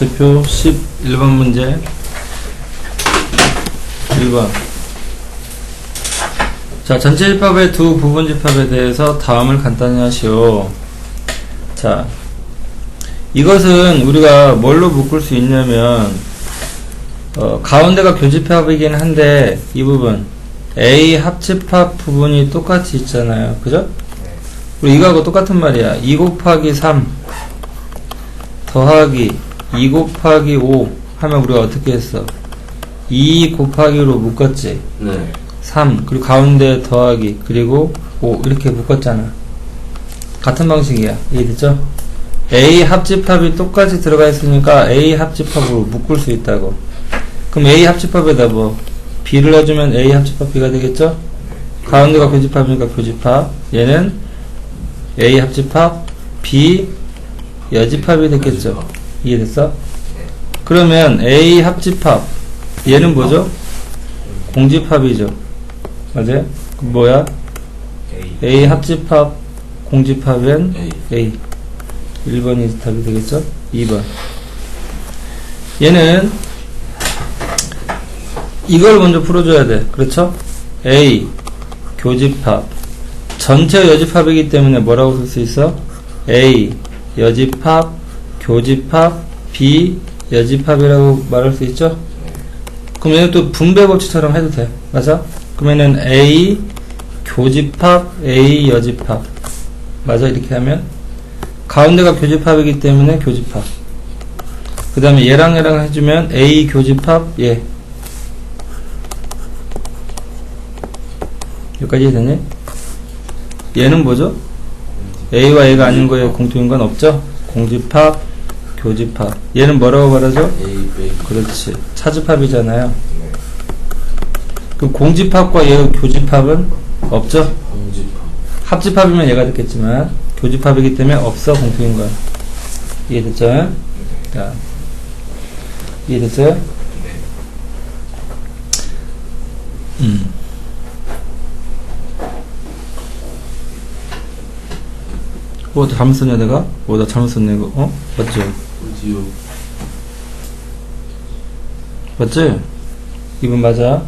대표 11번 문제. 1번. 자 전체 집합의 두 부분 집합에 대해서 다음을 간단히 하시오. 자 이것은 우리가 뭘로 묶을 수 있냐면 어, 가운데가 교집합이긴 한데 이 부분 A 합집합 부분이 똑같이 있잖아요. 그죠? 우리 이거하고 똑같은 말이야. 2 곱하기 3 더하기 2 곱하기 5 하면 우리가 어떻게 했어? 2 곱하기로 묶었지 네. 3 그리고 가운데 더하기 그리고 5 이렇게 묶었잖아 같은 방식이야 이해됐죠? A 합집합이 똑같이 들어가 있으니까 A 합집합으로 묶을 수 있다고 그럼 A 합집합에다 뭐 B를 해주면 A 합집합 B가 되겠죠? 가운데가 교집합이니까 교집합 얘는 A 합집합 B 여집합이 됐겠죠 이해됐어? 그러면 A 합집합 얘는 뭐죠? 공집합이죠 맞아요? 뭐야? A. 합집합 공집합은. A 1번이 답이 되겠죠? 2번 얘는 이걸 먼저 풀어줘야 돼 그렇죠? A 교집합 전체 여집합이기 때문에 뭐라고 쓸 수 있어? A 여집합 교집합 B 여집합이라고 말할 수 있죠? 얘는 또 분배 법칙처럼 해도 돼 맞아? 그러면은 A 교집합 A 여집합 맞아 이렇게 하면 가운데가 교집합이기 때문에 교집합 그 다음에 얘랑 얘랑 해주면 A 교집합 얘 여기까지 되니? 얘는 뭐죠? A와 A가 아닌 거에 공통인 건 없죠? 공집합, 교집합 얘는 뭐라고 말하죠? 그렇지 차집합이잖아요 네. 그 공집합과 얘 교집합은 없죠? 공집합. 합집합이면 얘가 됐겠지만 교집합이기 때문에 없어 공통인 거야 이해됐죠? 자 이해됐어요? 네. 음. 어, 나 잘못 썼냐 내가? 어, 나 잘못 썼네 이거 어? 맞지? 어디요? 맞지? 이분 맞아?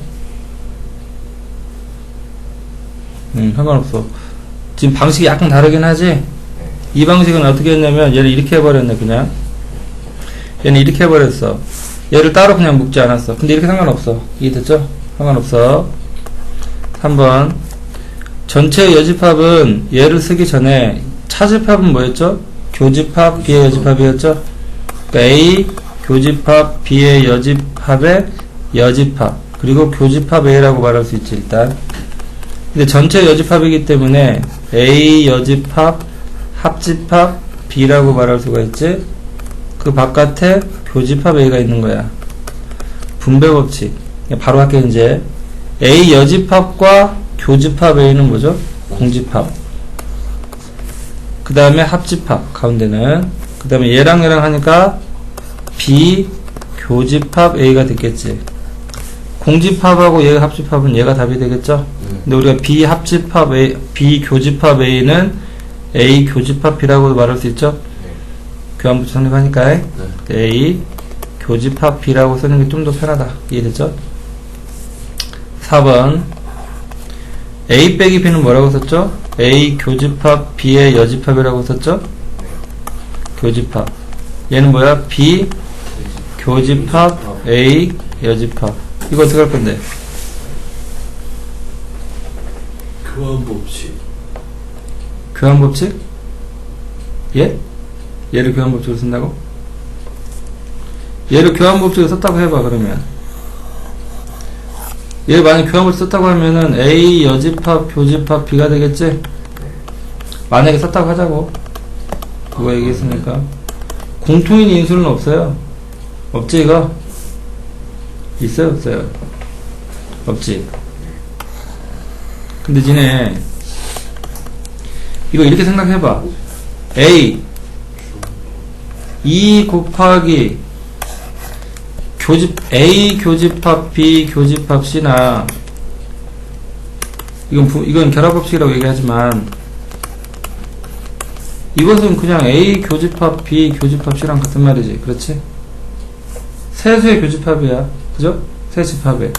음 상관없어 지금 방식이 약간 다르긴 하지? 이 방식은 어떻게 했냐면 얘를 이렇게 해버렸네 그냥 얘는 이렇게 해버렸어 얘를 따로 그냥 묶지 않았어 근데 이렇게 상관없어 이해됐죠? 상관없어 3번 전체 여집합은 얘를 쓰기 전에 차집합은 뭐였죠? 교집합 B의 여집합이었죠? 그러니까 A 교집합 B의 여집합의 여집합. 그리고 교집합 A라고 말할 수 있지 일단. 근데 전체 여집합이기 때문에 A 여집합 합집합 B라고 말할 수가 있지. 그 바깥에 교집합 A가 있는 거야. 분배 법칙. 바로 할게 이제. A 여집합과 교집합 A는 뭐죠? 공집합 그 다음에 합집합 가운데는 그 다음에 얘랑 얘랑 하니까 B 교집합 A가 됐겠지 공집합하고 얘 합집합은 얘가 답이 되겠죠 네. 근데 우리가 B 합집합 A, B 교집합 A는 A 교집합 B라고도 말할 수 있죠 네. 교환부터 성립하니까 네. A 교집합 B라고 쓰는 게 좀 더 편하다 이해됐죠? 4번 A 빼기 B는 뭐라고 썼죠? A 교집합 B의 여집합이라고 썼죠? 교집합 얘는 뭐야? B 교집합 A 여집합 이거 어떻게 할 건데? 교환 법칙. 교환 법칙? 예? 얘를 교환 법칙으로 쓴다고? 얘를 교환 법칙으로 썼다고 해봐 그러면 얘를 만약 법칙 썼다고 하면은 A 여집합 교집합 B가 되겠지? 만약에 썼다고 하자고 그거 얘기했으니까 공통인 인수는 없어요 없지 이거? 있어요 없어요? 없지 근데 지네 이거 이렇게 생각해봐. A 2 곱하기 교집 A 교집합 B 교집합 C나 이건 부- 이건 결합법칙이라고 얘기하지만 이것은 그냥 A 교집합 B 교집합 C랑 같은 말이지, 그렇지? 세수의 교집합이야. 그죠? 세집합에.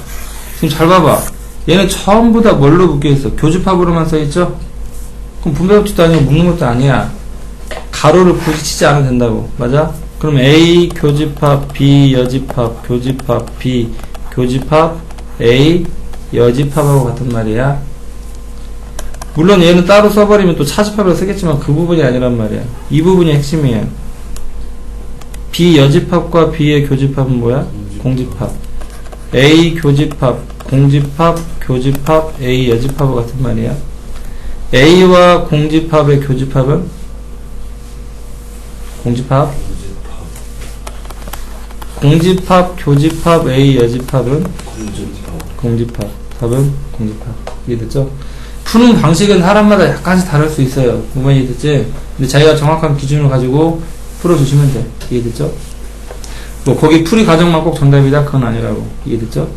지금 잘 봐봐. 얘는 전부 다 뭘로 묶여있어? 교집합으로만 써있죠? 그럼 분배법칙도 아니고 묶는 것도 아니야. 가로를 굳이 치지 않아도 된다고. 맞아? 그럼 A 교집합, B 여집합, 교집합, B 교집합, A 여집합하고 같은 말이야. 물론 얘는 따로 써버리면 또 차집합으로 쓰겠지만 그 부분이 아니란 말이야. 이 부분이 핵심이에요. B 여집합과 B의 교집합은 뭐야? 공집합. A 교집합, 공집합, 교집합, A 여집합과 같은 말이야. A와 공집합의 교집합은 공집합, 공집합, 교집합, A 여집합은 공집합. 공집합. 답은 공집합. 이해됐죠? 푸는 방식은 사람마다 약간씩 다를 수 있어요. 뭐만 이해됐지? 근데 자기가 정확한 기준을 가지고 풀어주시면 돼. 이해됐죠? 뭐, 거기 풀이 과정만 꼭 정답이다? 그건 아니라고. 이해됐죠?